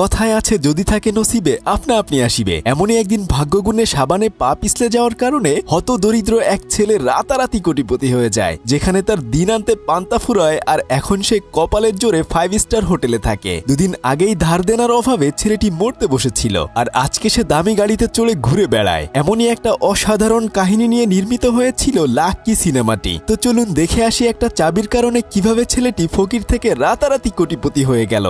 কথায় আছে, যদি থাকে নসিবে, আপনা আপনি আসিবে। এমনই একদিন ভাগ্যগুণে সাবানে পা পিছলে যাওয়ার কারণে হত দরিদ্র এক ছেলে রাতারাতি কোটিপতি হয়ে যায়, যেখানে তার দিন আনতে পান্তা ফুরায় আর এখন সে কপালের জোরে ফাইভ স্টার হোটেলে থাকে। দুদিন আগেই ধার দেনার অভাবে ছেলেটি মরতে বসেছিল আর আজকে সে দামি গাড়িতে চড়ে ঘুরে বেড়ায়। এমনই একটা অসাধারণ কাহিনী নিয়ে নির্মিত হয়েছিল লাকি সিনেমাটি। তো চলুন দেখে আসি একটা চাবির কারণে কীভাবে ছেলেটি ফকির থেকে রাতারাতি কোটিপতি হয়ে গেল।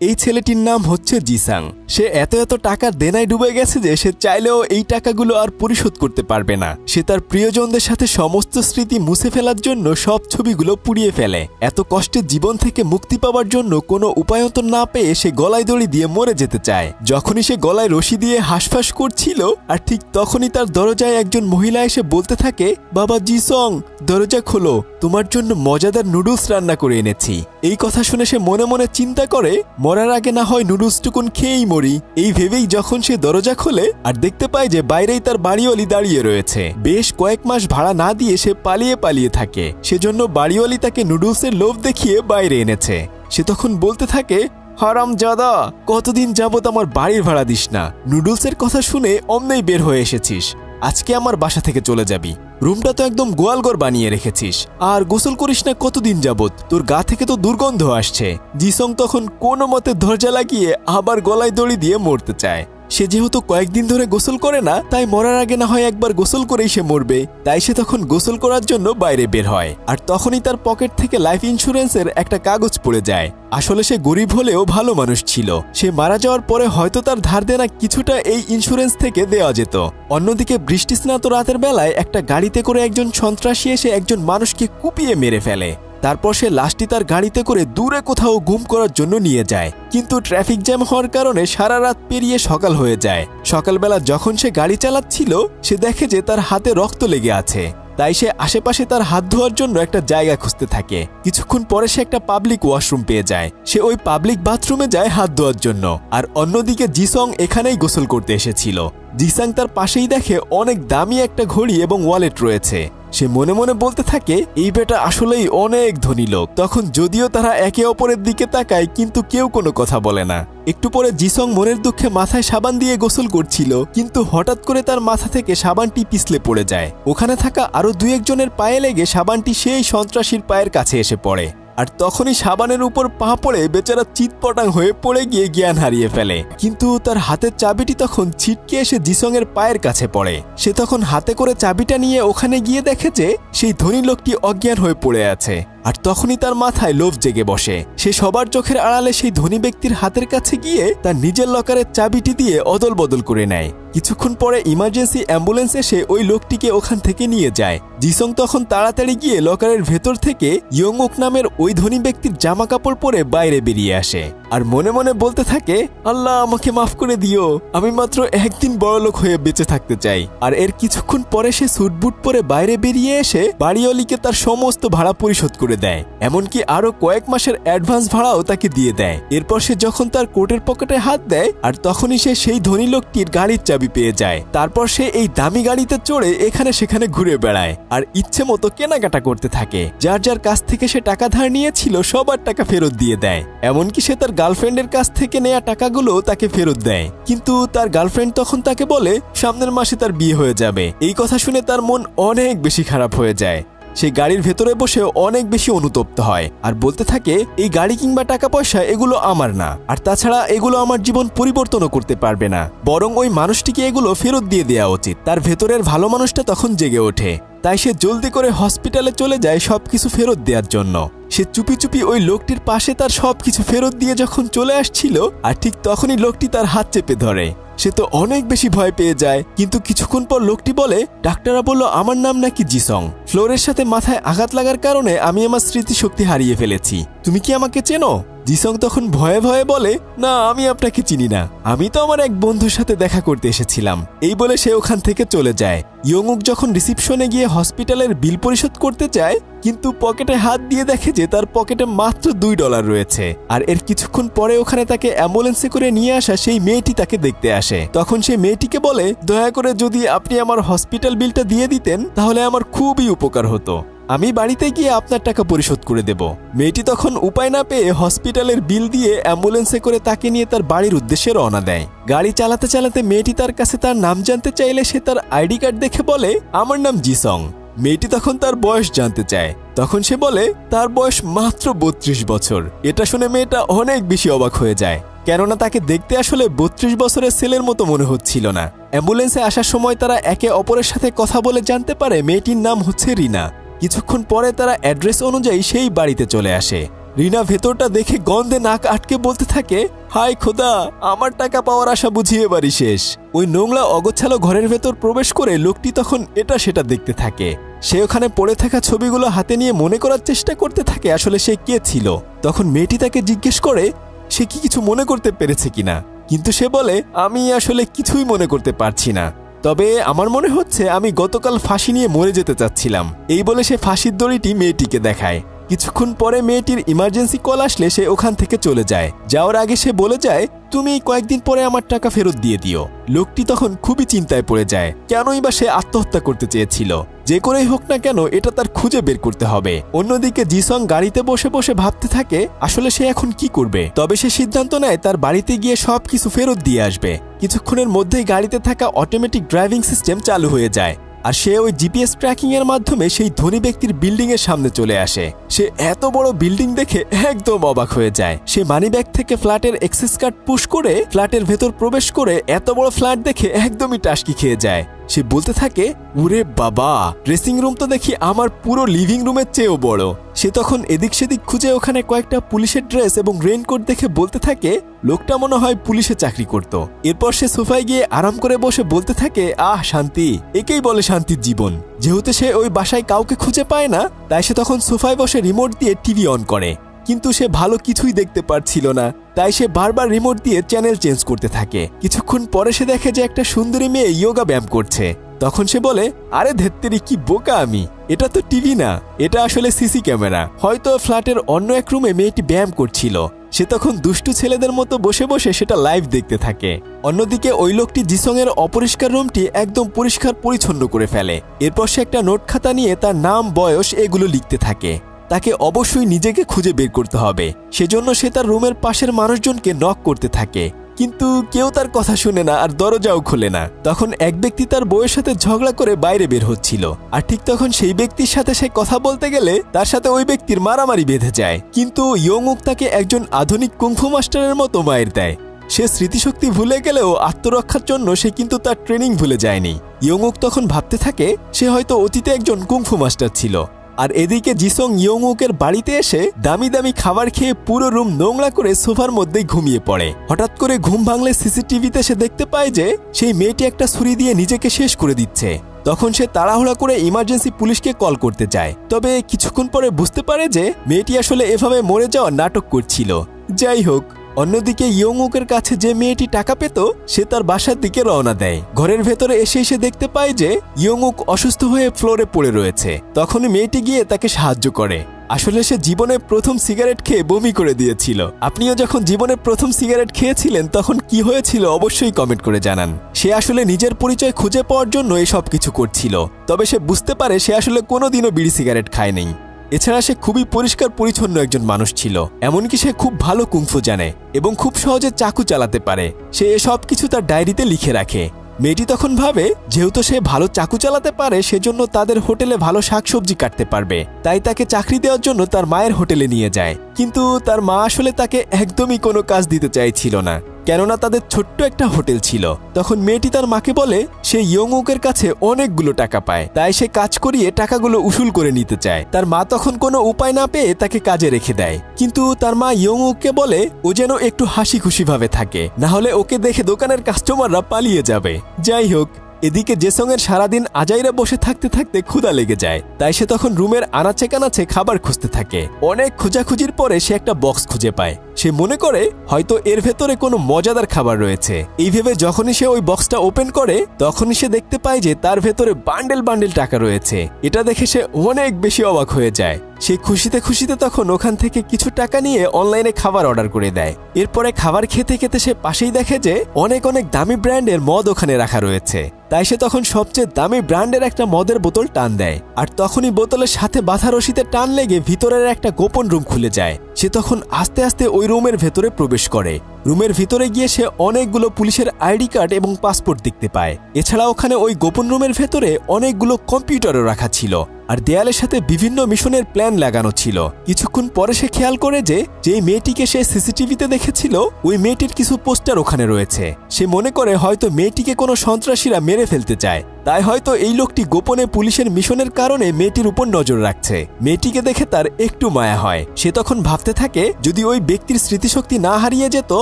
এই ছেলেটির নাম হচ্ছে জিসাং। সে এত এত টাকার দেনায় ডুবে গেছে যে সে চাইলেও এই টাকাগুলো আর পরিশোধ করতে পারবে না। সে তার প্রিয়জনদের সাথে সমস্ত স্মৃতি মুছে ফেলার জন্য সব ছবিগুলো পুড়িয়ে ফেলে। এত কষ্টের জীবন থেকে মুক্তি পাওয়ার জন্য কোনো উপায়ন্তর না পেয়ে সে গলায় দড়ি দিয়ে মরে যেতে চায়। যখনই সে গলায় রশি দিয়ে হাঁসফাঁস করছিল, আর ঠিক তখনই তার দরজায় একজন মহিলা এসে বলতে থাকে, বাবা জিসং, দরজা খোলো, তোমার জন্য মজাদার নুডলস রান্না করে এনেছি। এই কথা শুনে সে মনে মনে চিন্তা করে মরার আগে না হয় নুডলসটুকুন খেয়েই মরি। এই ভেবেই যখন সে দরজা খোলে, আর দেখতে পায় যে বাইরেই তার বাড়িওয়ালি দাঁড়িয়ে রয়েছে। বেশ কয়েক মাস ভাড়া না দিয়ে সে পালিয়ে পালিয়ে থাকে। সেজন্য বাড়িওয়ালি তাকে নুডলসের লোভ দেখিয়ে বাইরে এনেছে। সে তখন বলতে থাকে, হারাম জাদা, কতদিন যাবত আমার বাড়ির ভাড়া দিস না। নুডলসের কথা শুনে অমনেই বের হয়ে এসেছিস। আজকে আমার বাসা থেকে চলে যাবি। রুমটা তো একদম গোয়ালঘর বানিয়ে রেখেছিস। আর গোসল করিস না কতদিন যাবত তোর গা থেকে তো দুর্গন্ধ আসছে। জিসং তখন কোনো মতে দরজা লাগিয়ে আবার গলায় দড়ি দিয়ে মরতে চায়। সে যেহেতু কয়েকদিন ধরে গোসল করে না, তাই মরার আগে না হয় একবার গোসল করেই সে মরবে। তাই সে তখন গোসল করার জন্য বাইরে বের হয়। আর তখনই তার পকেট থেকে লাইফ ইন্স্যুরেন্সের একটা কাগজ পড়ে যায়। আসলে সে গরিব হলেও ভালো মানুষ ছিল। সে মারা যাওয়ার পরে হয়তো তার ধার দেনা কিছুটা এই ইন্স্যুরেন্স থেকে দেওয়া যেত। অন্যদিকে বৃষ্টিস্নাত রাতের বেলায় একটা গাড়িতে করে একজন সন্ত্রাসী এসে একজন মানুষকে কুপিয়ে মেরে ফেলে। তারপর সে লাশটি তার গাড়িতে করে দূরে কোথাও গুম করার জন্য নিয়ে যায়। কিন্তু ট্রাফিক জ্যাম হওয়ার কারণে সারা রাত পেরিয়ে সকাল হয়ে যায়। সকালবেলা যখন সে গাড়ি চালাচ্ছিল, সে দেখে যে তার হাতে রক্ত লেগে আছে। তাই সে আশেপাশে তার হাত ধোয়ার জন্য একটা জায়গা খুঁজতে থাকে। কিছুক্ষণ পরে সে একটা পাবলিক ওয়াশরুম পেয়ে যায়। সে ওই পাবলিক বাথরুমে যায় হাত ধোয়ার জন্য। আর অন্যদিকে জিসং এখানেই গোসল করতে এসেছিল। জিসাং তার পাশেই দেখে অনেক দামি একটা ঘড়ি এবং ওয়ালেট রয়েছে। সে মনে মনে বলতে থাকে, এই বেটা আসলেই অনেক ধনী লোক। তখন যদিও তারা একে অপরের দিকে তাকায়, কিন্তু কেউ কোনো কথা বলে না। একটু পরে জিসং মনের দুঃখে মাথায় সাবান দিয়ে গোসল করছিল, কিন্তু হঠাৎ করে তার মাথা থেকে সাবানটি পিছলে পড়ে যায়। ওখানে থাকা আরও দুই একজনের পায়ে লেগে সাবানটি সেই সন্ত্রাসীর পায়ের কাছে এসে পড়ে। আর তখনই সাবানের উপর পা পড়ে বেচারা চিৎপটাং হয়ে পড়ে গিয়ে জ্ঞান হারিয়ে ফেলে। কিন্তু তার হাতের চাবিটি তখন ছিটকে এসে জিসংয়ের পায়ের কাছে পড়ে। সে তখন হাতে করে চাবিটা নিয়ে ওখানে গিয়ে দেখে যে সেই ধনী লোকটি অজ্ঞান হয়ে পড়ে আছে। আর তখনই তার মাথায় লোভ জেগে বসে। সে সবার চোখের আড়ালে সেই ধনী ব্যক্তির হাতের কাছে গিয়ে তার নিজের লকারের চাবিটি দিয়ে অদল বদল করে নেয়। কিছুক্ষণ পরে ইমার্জেন্সি অ্যাম্বুলেন্স এসে ওই লোকটিকে ওখান থেকে নিয়ে যায়। জিসং তখন তাড়াতাড়ি গিয়ে লকারের ভেতর থেকে ইয়ংওক নামের ওই ধনী ব্যক্তির জামা কাপড় পরে বাইরে বেরিয়ে আসে আর মনে মনে বলতে থাকে, আল্লাহ, আমাকে মাফ করে দিও। আমি মাত্র একদিন বড়লোক হয়ে বেঁচে থাকতে চাই। আর এর কিছুক্ষণ পরে সে সুটবুট পরে বাইরে বেরিয়ে এসে বাড়িওয়ালিকে তার সমস্ত ভাড়া পরিশোধ করে দেয়, এমনকি আরও কয়েক মাসের অ্যাডভান্স ভাড়াও তাকে দিয়ে দেয়। এরপর সে যখন তার কোটের পকেটে হাত দেয়, আর তখনই সে সেই ধনী লোকটির গাড়ির চাবি পেয়ে যায়। তারপর সে এই দামি গাড়িতে চড়ে এখানে সেখানে ঘুরে বেড়ায়, আর ইচ্ছে মতো কেনাকাটা করতে থাকে। যার যার কাছ থেকে সে টাকা ধার নিয়েছিল, সবার টাকা ফেরত দিয়ে দেয়। এমনকি সে তার গার্লফ্রেন্ডের কাছ থেকে নেয়া টাকাগুলো তাকে ফেরত দেয়। কিন্তু তার গার্লফ্রেন্ড তখন তাকে বলে, সামনের মাসে তার বিয়ে হয়ে যাবে। এই কথা শুনে তার মন অনেক বেশি খারাপ হয়ে যায়। সে গাড়ির ভেতরে বসে অনেক বেশি অনুতপ্ত হয় আর বলতে থাকে, এই গাড়ি কিংবা টাকা পয়সা এগুলো আমার না। আর তাছাড়া এগুলো আমার জীবন পরিবর্তনও করতে পারবে না। বরং ওই মানুষটিকে এগুলো ফেরত দিয়ে দেওয়া উচিত। তার ভেতরের ভালো মানুষটা তখন জেগে ওঠে। তাই সে জলদি করে হসপিটালে চলে যায় সব কিছু ফেরত দেওয়ার জন্য। সে চুপি চুপি ওই লোকটির পাশে তার সব কিছু ফেরত দিয়ে যখন চলে আসছিল, আর ঠিক তখনই লোকটি তার হাত চেপে ধরে। সে তো অনেক বেশি ভয় পেয়ে যায়। কিন্তু কিছুক্ষণ পর লোকটি বলে, ডাক্তাররা বলল আমার নাম নাকি জিসং। ফ্লোরের সাথে মাথায় আঘাত লাগার কারণে আমি আমার স্মৃতিশক্তি হারিয়ে ফেলেছি। তুমি কি আমাকে চেনো? জিসং তখন ভয়ে ভয়ে বলে, না, আমি আপনাকে চিনি না। আমি তো আমার এক বন্ধুর সাথে দেখা করতে এসেছিলাম। এই বলে সে ওখান থেকে চলে যায়। ইয়ংউক যখন রিসিপশনে গিয়ে হসপিটালের বিল পরিশোধ করতে চায়, কিন্তু পকেটে হাত দিয়ে দেখে যে তার পকেটে মাত্র দুই ডলার রয়েছে। আর এর কিছুক্ষণ পরে ওখানে তাকে অ্যাম্বুলেন্সে করে নিয়ে আসা সেই মেয়েটি তাকে দেখতে আসে। তখন সে মেয়েটিকে বলে, দয়া করে যদি আপনি আমার হসপিটাল বিলটা দিয়ে দিতেন, তাহলে আমার খুবই উপকার হতো। আমি বাড়িতে গিয়ে আপনার টাকা পরিশোধ করে দেব। মেয়েটি তখন উপায় না পেয়ে হসপিটালের বিল দিয়ে অ্যাম্বুলেন্সে করে তাকে নিয়ে তার বাড়ির উদ্দেশ্যে রওনা দেয়। গাড়ি চালাতে চালাতে মেয়েটি তার কাছে তার নাম জানতে চাইলে সে তার আইডি কার্ড দেখে বলে, আমার নাম জিসং। মেয়েটি তখন তার বয়স জানতে চায়। তখন সে বলে, তার বয়স মাত্র বত্রিশ বছর। এটা শুনে মেয়েটা অনেক বেশি অবাক হয়ে যায়। কেননা তাকে দেখতে আসলে বত্রিশ বছরের ছেলের মতো মনে হচ্ছিল না। অ্যাম্বুলেন্সে আসার সময় তারা একে অপরের সাথে কথা বলে জানতে পারে মেয়েটির নাম হচ্ছে রিনা। কিছুক্ষণ পরে তারা অ্যাড্রেস অনুযায়ী সেই বাড়িতে চলে আসে। রিনা ভেতরটা দেখে গন্ধে নাক আটকে বলতে থাকে হাই খোদা, আমার টাকা পাওয়ার আশা বুঝিয়ে বাড়ি শেষ। ওই নোংলা অগোছালো ঘরের ভেতর প্রবেশ করে লোকটি তখন এটা সেটা দেখতে থাকে। সে ওখানে পড়ে থাকা ছবিগুলো হাতে নিয়ে মনে করার চেষ্টা করতে থাকে আসলে সে কে ছিল। তখন মেয়েটি তাকে জিজ্ঞেস করে, সে কি কিছু মনে করতে পেরেছে কিনা? কিন্তু সে বলে, আমি আসলে কিছুই মনে করতে পারছি না। তবে আমার মনে হচ্ছে আমি গতকাল ফাঁসি নিয়ে মরে যেতে চাচ্ছিলাম। এই বলে সে ফাঁসির দড়িটি মেয়েটিকে দেখায়। কিছুক্ষণ পরে মেয়েটির ইমার্জেন্সি কল আসলে সে ওখান থেকে চলে যায়। যাওয়ার আগে সে বলে যায়, তুমি কয়েকদিন পরে আমার টাকা ফেরত দিয়ে দিও। লোকটি তখন খুবই চিন্তায় পড়ে যায়, কেনই বা সে আত্মহত্যা করতে চেয়েছিল। যে করেই হোক না কেন, এটা তার খুঁজে বের করতে হবে। অন্যদিকে জিসং গাড়িতে বসে বসে ভাবতে থাকে, আসলে সে এখন কি করবে? তবে সে সিদ্ধান্ত নেয়, তার বাড়িতে গিয়ে সব কিছু ফেরত দিয়ে আসবে। কিছুক্ষণের মধ্যেই গাড়িতে থাকা অটোমেটিক ড্রাইভিং সিস্টেম চালু হয়ে যায়। আর সে ওই জিপিএস ট্র্যাকিং এর মাধ্যমে সেই ধনী ব্যক্তির বিল্ডিং এর সামনে চলে আসে। সে এত বড় বিল্ডিং দেখে একদম অবাক হয়ে যায়। সে মানি ব্যাগ থেকে ফ্ল্যাটের এক্সেস কার্ড পুশ করে ফ্ল্যাটের ভেতর প্রবেশ করে এত বড় ফ্ল্যাট দেখে একদমই টাস্কি খেয়ে যায়। সে বলতে থাকে, উরে বাবা ড্রেসিং রুম তো দেখি আমার পুরো লিভিং রুমের চেয়েও বড়। সে তখন এদিক সেদিক খুঁজে ওখানে কয়েকটা পুলিশের ড্রেস এবং রেইনকোট দেখে বলতে থাকে, লোকটা মনে হয় পুলিশে চাকরি করত। এরপর সে সোফায় গিয়ে আরাম করে বসে বলতে থাকে, আহ, শান্তি। একেই বলে শান্তির জীবন। যেহেতু সে ওই বাসায় কাউকে খুঁজে পায় না, তাই সে তখন সোফায় বসে রিমোট দিয়ে টিভি অন করে। কিন্তু সে ভালো কিছুই দেখতে পারছিল না। তাই সে বারবার রিমোট দিয়ে চ্যানেল চেঞ্জ করতে থাকে। কিছুক্ষণ পরে সে দেখে যে একটা সুন্দরী মেয়ে ইয়োগা ব্যায়াম করছে। তখন সে বলে, আরে ধেত্তেরি, কি বোকা আমি! এটা তো টিভি না, এটা আসলে সিসি ক্যামেরা। হয়তো ফ্ল্যাটের অন্য এক রুমে মেয়েটি ব্যায়াম করছিল। সে তখন দুষ্টু ছেলেদের মতো বসে বসে সেটা লাইভ দেখতে থাকে। অন্যদিকে ওই লোকটি জিসংয়ের অপরিষ্কার রুমটি একদম পরিষ্কার পরিচ্ছন্ন করে ফেলে। এরপর সে একটা নোট খাতা নিয়ে তার নাম, বয়স এগুলো লিখতে থাকে। তাকে অবশ্যই নিজেকে খুঁজে বের করতে হবে। সেজন্য সে তার রুমের পাশের মানুষজনকে নক করতে থাকে। কিন্তু কেউ তার কথা শুনে না আর দরজাও খোলে না। তখন এক ব্যক্তি তার বউয়ের সাথে ঝগড়া করে বাইরে বের হচ্ছিল। আর ঠিক তখন সেই ব্যক্তির সাথে সে কথা বলতে গেলে তার সাথে ওই ব্যক্তির মারামারি বেঁধে যায়। কিন্তু ইয়ংউক তাকে একজন আধুনিক কুংফু মাস্টারের মতো মায়ের দেয়। সে স্মৃতিশক্তি ভুলে গেলেও আত্মরক্ষার জন্য সে কিন্তু তার ট্রেনিং ভুলে যায়নি। ইয়ংউক তখন ভাবতে থাকে, সে হয়তো অতীতে একজন কুংফু মাস্টার ছিল। আর এদিকে জিসং ইয়ংউকের বাড়িতে এসে দামি দামি খাবার খেয়ে পুরো রুম নোংরা করে সোফার মধ্যেই ঘুমিয়ে পড়ে। হঠাৎ করে ঘুম ভাঙলে সিসিটিভিতে সে দেখতে পায় যে সেই মেয়েটি একটা ছুরি দিয়ে নিজেকে শেষ করে দিচ্ছে। তখন সে তাড়াহুড়া করে ইমার্জেন্সি পুলিশকে কল করতে যায় তবে কিছুক্ষণ পরে বুঝতে পারে যে মেয়েটি আসলে এভাবে মরে যাওয়া নাটক করছিল। যাই হোক অন্যদিকে ইয়ংউকের কাছে যে মেয়েটি টাকা পেত, সে তার বাসার দিকে রওনা দেয়। ঘরের ভেতরে এসে এসে দেখতে পায় যে ইয়ংউক অসুস্থ হয়ে ফ্লোরে পড়ে রয়েছে। তখন মেয়েটি গিয়ে তাকে সাহায্য করে। আসলে সে জীবনে প্রথম সিগারেট খেয়ে বমি করে দিয়েছিল। আপনিও যখন জীবনে প্রথম সিগারেট খেয়েছিলেন, তখন কি হয়েছিল অবশ্যই কমেন্ট করে জানান। সে আসলে নিজের পরিচয় খুঁজে পাওয়ার জন্য এই সব কিছু করছিল। তবে সে বুঝতে পারে সে আসলে কোনোদিনও বিড়ি সিগারেট খায়নি। এছাড়া সে খুবই পরিষ্কার পরিচ্ছন্ন একজন মানুষ ছিল, এমনকি সে খুব ভালো কুংফু জানে এবং খুব সহজে চাকু চালাতে পারে। সে এসব কিছু তার ডায়েরিতে লিখে রাখে। মেয়েটি তখন ভাবে, যেহেতু সে ভালো চাকু চালাতে পারে, সেজন্য তাদের হোটেলে ভালো শাকসবজি কাটতে পারবে। তাই তাকে চাকরি দেওয়ার জন্য তার মায়ের হোটেলে নিয়ে যায়। কিন্তু তার মা আসলে তাকে একদমই কোনো কাজ দিতে চাইছিল না। কেননা তাদের ছোট্ট একটা হোটেল ছিল। তখন মেয়েটি তার মাকে বলে, সে ইয়ংউকের কাছে অনেকগুলো টাকা পায়। তাই সে কাজ করিয়ে টাকাগুলো উসুল করে নিতে চায়। তার মা তখন কোনো উপায় না পেয়ে তাকে কাজে রেখে দেয়। কিন্তু তার মা ইয়ংউককে বলে, ও যেন একটু হাসি খুশিভাবে থাকে। না হলে ওকে দেখে দোকানের কাস্টমাররা পালিয়ে যাবে। যাই হোক এদিকে জেসংয়ের সারাদিন আজাইরা বসে থাকতে থাকতে ক্ষুধা লেগে যায়। তাই সে তখন রুমের আনাচে কানাচে খাবার খুঁজতে থাকে। অনেক খোঁজাখুঁজির পরে সে একটা বক্স খুঁজে পায়। সে মনে করে, হয়তো এর ভেতরে কোনো মজাদার খাবার রয়েছে। এই ভেবে যখনই সে ওই বক্সটা ওপেন করে, তখনই সে দেখতে পায় যে তার ভেতরে বান্ডেল বান্ডেল টাকা রয়েছে। এটা দেখে সে অনেক বেশি অবাক হয়ে যায়। সে খুশিতে খুশিতে তখন ওখান থেকে কিছু টাকা নিয়ে অনলাইনে খাবার অর্ডার করে দেয়। এরপরে খাবার খেতে খেতে সে পাশেই দেখে যে অনেক অনেক দামি ব্র্যান্ডের মদ ওখানে রাখা রয়েছে। তাই সে তখন সবচেয়ে দামি ব্র্যান্ডের একটা মদের বোতল টান দেয়। আর তখনই বোতলের সাথে বাধা রশিতে টান লেগে ভিতরের একটা গোপন রুম খুলে যায়। সে তখন আস্তে আস্তে ওই রুমের ভেতরে প্রবেশ করে। রুমের ভিতরে গিয়ে সে অনেকগুলো পুলিশের আইডি কার্ড এবং পাসপোর্ট দেখতে পায়। এছাড়া ওখানে ওই গোপন রুমের ভেতরে অনেকগুলো কম্পিউটারও রাখা ছিল আর দেয়ালের সাথে বিভিন্ন মিশনের প্ল্যান লাগানো ছিল। কিছুক্ষণ পরে সে খেয়াল করে যে যেই মেয়েটিকে সে সিসিটিভিতে দেখেছিল, ওই মেয়েটির কিছু পোস্টার ওখানে রয়েছে। সে মনে করে হয়তো মেয়েটিকে কোনো সন্ত্রাসীরা মেরে ফেলতে চায়। তাই হয়তো এই লোকটি গোপনে পুলিশের মিশনের কারণে মেয়েটির উপর নজর রাখছে। মেয়েটিকে দেখে তার একটু মায়া হয়। সে তখন ভাবতে থাকে, যদি ওই ব্যক্তির স্মৃতিশক্তি না হারিয়ে যেত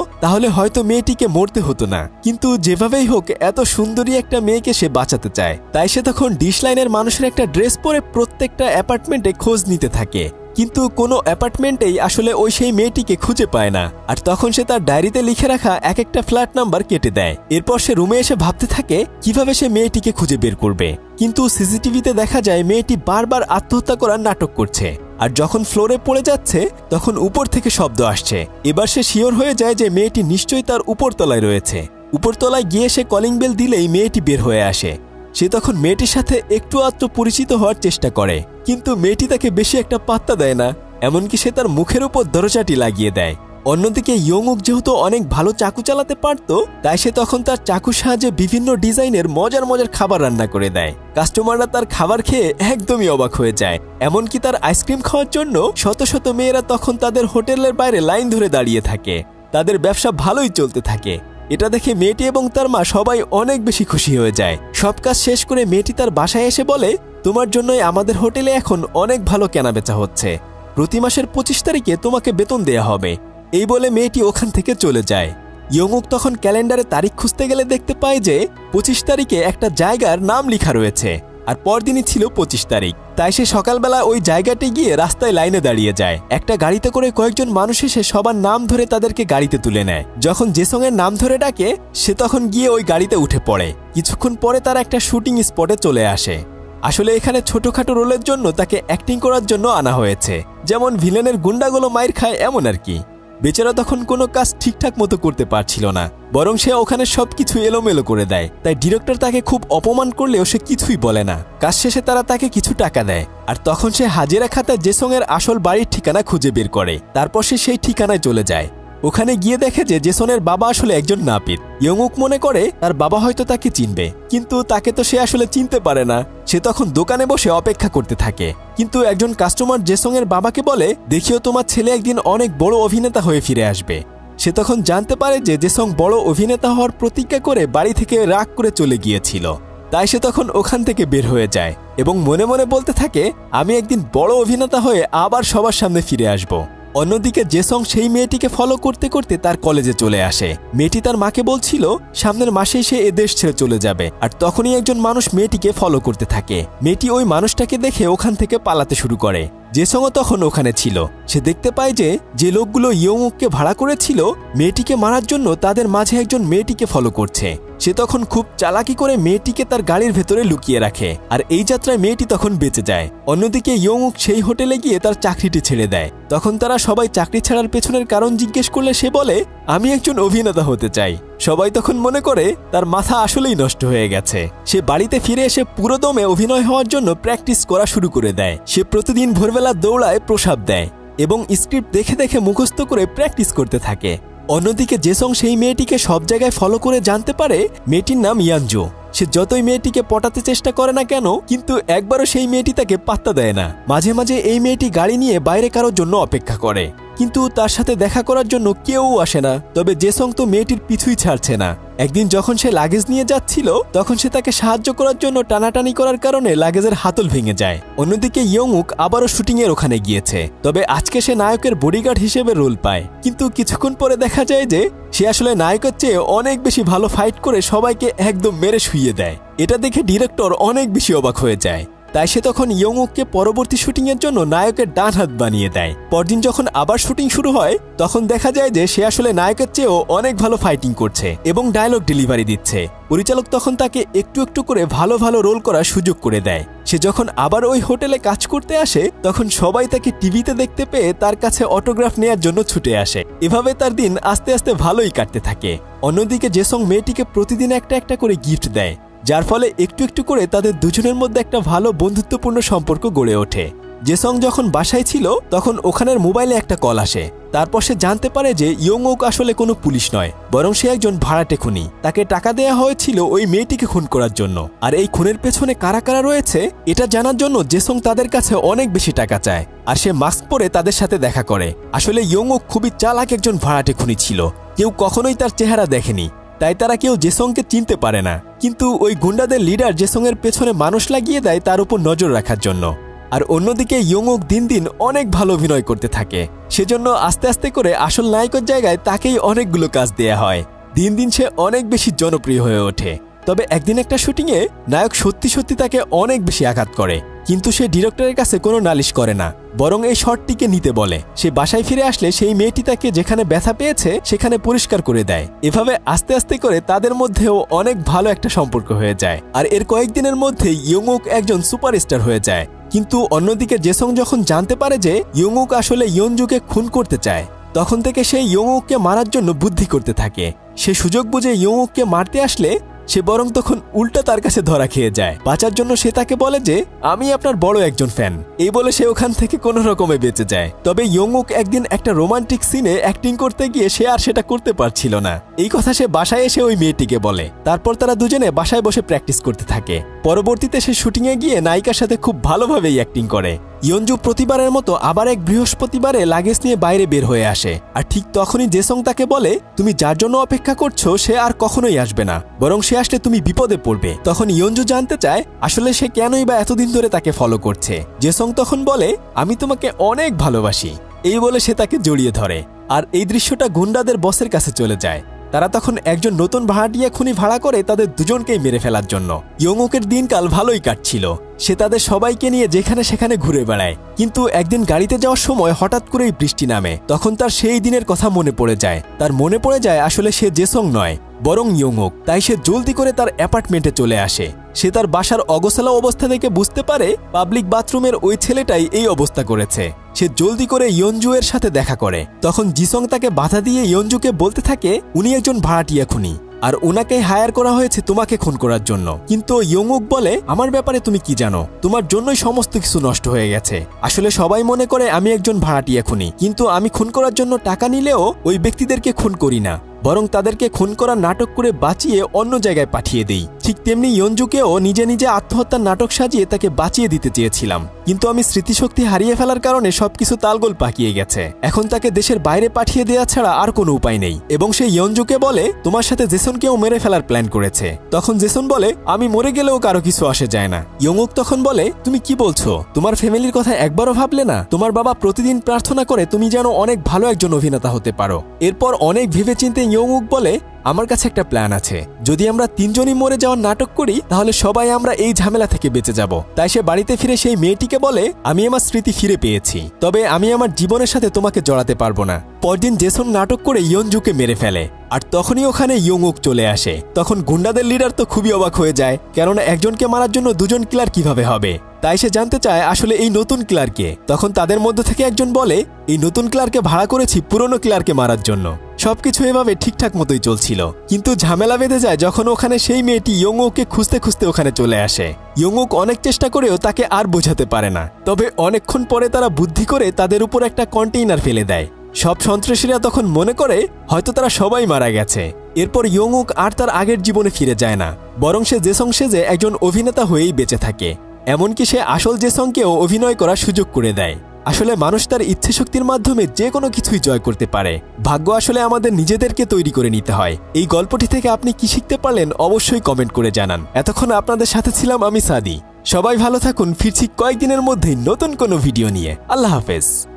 তাহলে হয়তো মেয়েটিকে মরতে হতো না। কিন্তু যেভাবেই হোক, এত সুন্দরী একটা মেয়েকে সে বাঁচাতে চায়। তাই সে তখন ডিশ লাইনের মানুষের একটা ড্রেস পরে প্রত্যেকটা অ্যাপার্টমেন্টে খোঁজ নিতে থাকে। কিন্তু কোনো অ্যাপার্টমেন্টেই আসলে ওই সেই মেয়েটিকে খুঁজে পায় না। আর তখন সে তার ডায়েরিতে লিখে রাখা এক একটা ফ্ল্যাট নাম্বার কেটে দেয়। এরপর সে রুমে এসে ভাবতে থাকে, কীভাবে সে মেয়েটিকে খুঁজে বের করবে? কিন্তু সিসিটিভিতে দেখা যায়, মেয়েটি বারবার আত্মহত্যা করার নাটক করছে। আর যখন ফ্লোরে পড়ে যাচ্ছে, তখন উপর থেকে শব্দ আসছে। এবার সে শিওর হয়ে যায় যে মেয়েটি নিশ্চয়ই তার উপরতলায় রয়েছে। উপরতলায় গিয়ে সে কলিং বেল দিলেই মেয়েটি বের হয়ে আসে। সে তখন মেয়েটির সাথে একটু আত্ম পরিচিত হওয়ার চেষ্টা করে, কিন্তু মেয়েটি তাকে বেশি একটা পাত্তা দেয় না, এমনকি সে তার মুখের উপর দরজাটি লাগিয়ে দেয়। অন্যদিকে ইয়ংউক যেহেতু অনেক ভালো চাকু চালাতে পারত, তাই সে তখন তার চাকুর সাহায্যে বিভিন্ন ডিজাইনের মজার মজার খাবার রান্না করে দেয়। কাস্টমাররা তার খাবার খেয়ে একদমই অবাক হয়ে যায়। এমনকি তার আইসক্রিম খাওয়ার জন্য শত শত মেয়েরা তখন তাদের হোটেলের বাইরে লাইন ধরে দাঁড়িয়ে থাকে। তাদের ব্যবসা ভালোই চলতে থাকে। এটা দেখে মেয়েটি এবং তার মা সবাই অনেক বেশি খুশি হয়ে যায়। সব কাজ শেষ করে মেয়েটি তার বাসায় এসে বলে, তোমার জন্যই আমাদের হোটেলে এখন অনেক ভালো কেনাবেচা হচ্ছে। প্রতি মাসের পঁচিশ তারিখে তোমাকে বেতন দেয়া হবে। এই বলে মেয়েটি ওখান থেকে চলে যায়। ইয়ংউক তখন ক্যালেন্ডারে তারিখ খুঁজতে গেলে দেখতে পায় যে পঁচিশ তারিখে একটা জায়গার নাম লেখা রয়েছে আর পরদিনই ছিল পঁচিশ তারিখ। তাই সে সকালবেলা ওই জায়গাটি গিয়ে রাস্তায় লাইনে দাঁড়িয়ে যায়। একটা গাড়িতে করে কয়েকজন মানুষ এসে সবার নাম ধরে তাদেরকে গাড়িতে তুলে নেয়। যখন জেসংয়ের নাম ধরে ডাকে, সে তখন গিয়ে ওই গাড়িতে উঠে পড়ে। কিছুক্ষণ পরে তারা একটা শুটিং স্পটে চলে আসে। আসলে এখানে ছোটখাটো রোলের জন্য তাকে অ্যাক্টিং করার জন্য আনা হয়েছে। যেমন ভিলেনের গুন্ডাগুলো মায়ের খায়, এমন আর কি। বেচারা তখন কোনো কাজ ঠিকঠাক মতো করতে পারছিল না, বরং সে ওখানে সব কিছু এলোমেলো করে দেয়। তাই ডিরেক্টর তাকে খুব অপমান করলেও সে কিছুই বলে না। কাজ শেষে তারা তাকে কিছু টাকা দেয়, আর তখন সে হাজিরা খাতায় জেসংয়ের আসল বাড়ির ঠিকানা খুঁজে বের করে। তারপর সে সেই ঠিকানায় চলে যায়। ওখানে গিয়ে দেখে যে জেসনের বাবা আসলে একজন নাপিত। ইয়ংউক মনে করে, তার বাবা হয়তো তাকে চিনবে। কিন্তু তাকে তো সে আসলে চিনতে পারে না। সে তখন দোকানে বসে অপেক্ষা করতে থাকে। কিন্তু একজন কাস্টমার জেসংয়ের বাবাকে বলে, দেখিও তোমার ছেলে একদিন অনেক বড় অভিনেতা হয়ে ফিরে আসবে। সে তখন জানতে পারে যে জেসং বড় অভিনেতা হওয়ার প্রতিজ্ঞা করে বাড়ি থেকে রাগ করে চলে গিয়েছিল। তাই সে তখন ওখান থেকে বের হয়ে যায় এবং মনে মনে বলতে থাকে, আমি একদিন বড় অভিনেতা হয়ে আবার সবার সামনে ফিরে আসব। অন্যদিকে জেসং সেই মেয়েটিকে ফলো করতে করতে তার কলেজে চলে আসে। মেয়েটি তার মাকে বলছিল, সামনের মাসেই সে এদেশ ছেড়ে চলে যাবে। আর তখনই একজন মানুষ মেয়েটিকে ফলো করতে থাকে। মেয়েটি ওই মানুষটাকে দেখে ওখান থেকে পালাতে শুরু করে। জেসংও তখন ওখানে ছিল, সে দেখতে পায় যে যে লোকগুলো ইয়ংউককে ভাড়া করেছিল, মেয়েটিকে মারার জন্য তাদের মাঝে একজন মেয়েটিকে ফলো করছে। সে তখন খুব চালাকি করে মেয়েটিকে তার গাড়ির ভেতরে লুকিয়ে রাখে, আর এই যাত্রায় মেয়েটি তখন বেঁচে যায়। অন্যদিকে ইয়ংউক সেই হোটেলে গিয়ে তার চাকরিটি ছেড়ে দেয়। তখন তারা সবাই চাকরি ছাড়ার পেছনের কারণ জিজ্ঞেস করলে সে বলে, আমি একজন অভিনেতা হতে চাই। সবাই তখন মনে করে তার মাথা আসলেই নষ্ট হয়ে গেছে। সে বাড়িতে ফিরে এসে পুরো দমে অভিনয় হওয়ার জন্য প্র্যাকটিস করা শুরু করে দেয়। সে প্রতিদিন ভোরবেলা দৌড়ায় প্রসাব দেয় এবং স্ক্রিপ্ট দেখে দেখে মুখস্থ করে প্র্যাকটিস করতে থাকে। অন্যদিকে জেসং সেই মেয়েটিকে সব জায়গায় ফলো করে জানতে পারে মেয়েটির নাম ইয়ানজো। সে যতই মেয়েটিকে পটাতে চেষ্টা করে না কেন, কিন্তু একবারও সেই মেয়েটি তাকে পাত্তা দেয় না। মাঝে মাঝে এই মেয়েটি গাড়ি নিয়ে বাইরে কারোর জন্য অপেক্ষা করে। কিন্তু তার সাথে দেখা করার জন্য কেউ আসে না। তবে জেসং তো মেয়েটির পিছুই ছাড়ছে না। একদিন যখন সে লাগেজ নিয়ে যাচ্ছিল, তখন সে তাকে সাহায্য করার জন্য টানাটানি করার কারণে লাগেজের হাতল ভেঙে যায়। অন্যদিকে ইয়ংউক আবারও শুটিংয়ের ওখানে গিয়েছে। তবে আজকে সে নায়কের বডিগার্ড হিসেবে রোল পায়। কিন্তু কিছুক্ষণ পরে দেখা যায় যে, সে আসলে নায়কের চেয়ে অনেক বেশি ভালো ফাইট করে সবাইকে একদম মেরে শুইয়ে দেয়। এটা দেখে ডিরেক্টর অনেক বেশি অবাক হয়ে যায়। তাই সে তখন ইয়ংউককে পরবর্তী শুটিংয়ের জন্য নায়কের ডান হাত বানিয়ে দেয়। পরদিন যখন আবার শুটিং শুরু হয়, তখন দেখা যায় যে সে আসলে নায়কের চেয়েও অনেক ভালো ফাইটিং করছে এবং ডায়লগ ডেলিভারি দিচ্ছে। পরিচালক তখন তাকে একটু একটু করে ভালো ভালো রোল করার সুযোগ করে দেয়। সে যখন আবার ওই হোটেলে কাজ করতে আসে, তখন সবাই তাকে টিভিতে দেখতে পেয়ে তার কাছে অটোগ্রাফ নেয়ার জন্য ছুটে আসে। এভাবে তার দিন আস্তে আস্তে ভালোই কাটতে থাকে। অন্যদিকে জেসং মেয়েটিকে প্রতিদিন একটা একটা করে গিফট দেয়। যার ফলে একটু একটু করে তাদের দুজনের মধ্যে একটা ভালো বন্ধুত্বপূর্ণ সম্পর্ক গড়ে ওঠে। জেসং যখন বাসায় ছিল, তখন ওখানের মোবাইলে একটা কল আসে। তারপর সে জানতে পারে যে ইয়ংওক আসলে কোনো পুলিশ নয়, বরং সে একজন ভাড়াটে খুনি। তাকে টাকা দেয়া হয়েছিল ওই মেয়েটিকে খুন করার জন্য। আর এই খুনের পেছনে কারা কারা রয়েছে, এটা জানার জন্য জেসং তাদের কাছে অনেক বেশি টাকা চায়, আর সে মাস্ক পরে তাদের সাথে দেখা করে। আসলে ইয়ংওক খুবই চালাক একজন ভাড়াটে খুনি ছিল। কেউ কখনোই তার চেহারা দেখেনি। তাই তারা কেউ জেসংকে চিনতে পারে না। কিন্তু ওই গুন্ডাদের লিডার জেসংয়ের পেছনে মানুষ লাগিয়ে দেয় তার উপর নজর রাখার জন্য। আর অন্যদিকে ইয়ংওক দিন দিন অনেক ভালো অভিনয় করতে থাকে। সেজন্য আস্তে আস্তে করে আসল নায়কের জায়গায় তাকেই অনেকগুলো কাজ দেয়া হয়। দিন দিন সে অনেক বেশি জনপ্রিয় হয়ে ওঠে। তবে একদিন একটা শুটিংয়ে নায়ক সত্যি সত্যি তাকে অনেক বেশি আঘাত করে। কিন্তু সে ডিরেক্টরের কাছে কোনো নালিশ করে না, বরং এই শটটিকে নিতে বলে। সে বাসায় ফিরে আসলে সেই মেয়েটি তাকে যেখানে ব্যথা পেয়েছে সেখানে পরিষ্কার করে দেয়। এভাবে আস্তে আস্তে করে তাদের মধ্যেও অনেক ভালো একটা সম্পর্ক হয়ে যায়। আর এর কয়েকদিনের মধ্যে ইয়ংওক একজন সুপারস্টার হয়ে যায়। কিন্তু অন্যদিকে জেসং যখন জানতে পারে যে ইয়ংউক আসলে ইয়নজুকে খুন করতে চায়, তখন থেকে সে ইয়ংউককে মারার জন্য বুদ্ধি করতে থাকে। সে সুযোগ বুঝে ইয়ংউককে মারতে আসলে সে বরং তখন উল্টা তার কাছে ধরা খেয়ে যায়। বাঁচার জন্য সে তাকে বলে যে, আমি আপনার বড় একজন ফ্যান। এই বলে সে ওখান থেকে কোনো রকমে বেঁচে যায়। তবে ইয়ংউক একদিন একটা রোমান্টিক সিনে অ্যাক্টিং করতে গিয়ে সে আর সেটা করতে পারছিল না। এই কথা সে বাসায় এসে ওই মেয়েটিকে বলে। তারপর তারা দুজনে বাসায় বসে প্র্যাকটিস করতে থাকে। পরবর্তীতে সে শুটিংয়ে গিয়ে নায়িকার সাথে খুব ভালোভাবেই অ্যাক্টিং করে। ইয়ঞ্জু প্রতিবারের মতো আবার এক বৃহস্পতিবারে লাগেজ নিয়ে বাইরে বের হয়ে আসে। আর ঠিক তখনই জেসং তাকে বলে, তুমি যার জন্য অপেক্ষা করছ সে আর কখনোই আসবে না। বরং সে আসলে তুমি বিপদে পড়বে। তখন ইয়ঞ্জু জানতে চায়, আসলে সে কেনই বা এতদিন ধরে তাকে ফলো করছে। জেসং তখন বলে, আমি তোমাকে অনেক ভালোবাসি। এই বলে সে তাকে জড়িয়ে ধরে। আর এই দৃশ্যটা গুন্ডাদের বসের কাছে চলে যায়। তারা তখন একজন নতুন ভাড়াটিয়া খুনি ভাড়া করে তাদের দুজনকেই মেরে ফেলার জন্য। ইয়ংকের দিনকাল ভালোই কাটছিল। সে তাদের সবাইকে নিয়ে যেখানে সেখানে ঘুরে বেড়ায়। কিন্তু একদিন গাড়িতে যাওয়ার সময় হঠাৎ করেই বৃষ্টি নামে। তখন তার সেই দিনের কথা মনে পড়ে যায়। তার মনে পড়ে যায় আসলে সে জেসং নয়। বরং ইয়ংওক তাই সে জলদি করে তার অ্যাপার্টমেন্টে চলে আসে। সে তার বাসার অগোছালা অবস্থা থেকে বুঝতে পারে পাবলিক বাথরুমের ওই ছেলেটাই এই অবস্থা করেছে। সে জলদি করে ইয়ঞ্জু এর সাথে দেখা করে। তখন জিসং তাকে বাধা দিয়ে ইয়ঞ্জুকে বলতে থাকে, উনি একজন ভাড়াটিয়া খুনি, আর ওনাকে হায়ার করা হয়েছে তোমাকে খুন করার জন্য। কিন্তু ইয়ংউক বলে, আমার ব্যাপারে তুমি কি জানো? তোমার জন্যই সমস্ত কিছু নষ্ট হয়ে গেছে। আসলে সবাই মনে করে আমি একজন ভাড়াটিয়া খুনি, কিন্তু আমি খুন করার জন্য টাকা নিলেও ওই ব্যক্তিদেরকে খুন করি না। বরং তাদেরকে খুন করার নাটক করে বাঁচিয়ে অন্য জায়গায় পাঠিয়ে দেই। ঠিক তেমনি ইয়ঞ্জুকেও নিজে নিজে আত্মহত্যার নাটক সাজিয়ে তাকে বাঁচিয়ে দিতে চেয়েছিলাম। কিন্তু আমি স্মৃতিশক্তি হারিয়ে ফেলার কারণে সবকিছু তালগোল পাকিয়ে গেছে। এখন তাকে দেশের বাইরে পাঠিয়ে দেওয়া ছাড়া আর কোনো উপায় নেই। এবং সে ইয়ঞ্জুকে বলে, তোমার সাথে জেসনকেও মেরে ফেলার প্ল্যান করেছে। তখন জেসন বলে, আমি মরে গেলেও কারও কিছু আসে যায় না। ইয়ংউক তখন বলে, তুমি কি বলছো? তোমার ফ্যামিলির কথা একবারও ভাবলে না? তোমার বাবা প্রতিদিন প্রার্থনা করে তুমি যেন অনেক ভালো একজন অভিনেতা হতে পারো। এরপর অনেক ভেবেচিন্তে ইয়ংউক বলে, আমার কাছে একটা প্ল্যান আছে। যদি আমরা তিনজনই মরে যাওয়ার নাটক করি, তাহলে সবাই আমরা এই ঝামেলা থেকে বেঁচে যাব। তাই সে বাড়িতে ফিরে সেই মেয়েটিকে বলে, আমি আমার স্মৃতি ফিরে পেয়েছি। তবে আমি আমার জীবনের সাথে তোমাকে জড়াতে পারব না। পরদিন জেসন নাটক করে ইয়নজুকে মেরে ফেলে। আর তখনই ওখানে ইয়ংউক চলে আসে। তখন গুন্ডাদের লিডার তো খুবই অবাক হয়ে যায়, কেননা একজনকে মারার জন্য দুজন কিলার কীভাবে হবে? তাই সে জানতে চায় আসলে এই নতুন ক্লার্কে তখন তাদের মধ্য থেকে একজন বলে, এই নতুন ক্লার্কে ভাড়া করেছি পুরনো ক্লার্কে মারার জন্য। সবকিছু এভাবে ঠিকঠাক মতোই চলছিল। কিন্তু ঝামেলা বেঁধে যায় যখন ওখানে সেই মেয়েটি ইয়ংওকে খুঁজতে খুঁজতে ওখানে চলে আসে। ইয়ংওক অনেক চেষ্টা করেও তাকে আর বোঝাতে পারে না। তবে অনেকক্ষণ পরে তারা বুদ্ধি করে তাদের উপর একটা কন্টেইনার ফেলে দেয়। সব সন্ত্রাসীরা তখন মনে করে, হয়তো তারা সবাই মারা গেছে। এরপর ইয়ংউক আর তার আগের জীবনে ফিরে যায় না। বরং সে জেসং সেজে একজন অভিনেতা হয়েই বেঁচে থাকে। এমনকি সে আসল জেসংকেও অভিনয় করার সুযোগ করে দেয়। আসলে মানুষ তার ইচ্ছেশক্তির মাধ্যমে যে কোনো কিছুই জয় করতে পারে। ভাগ্য আসলে আমাদের নিজেদেরকে তৈরি করে নিতে হয়। এই গল্পটি থেকে আপনি কি শিখতে পারলেন অবশ্যই কমেন্ট করে জানান। এতক্ষণ আপনাদের সাথে ছিলাম আমি সাদি। সবাই ভালো থাকুন, ফিরছি কয়েকদিনের মধ্যেই নতুন কোনো ভিডিও নিয়ে। আল্লাহ হাফেজ।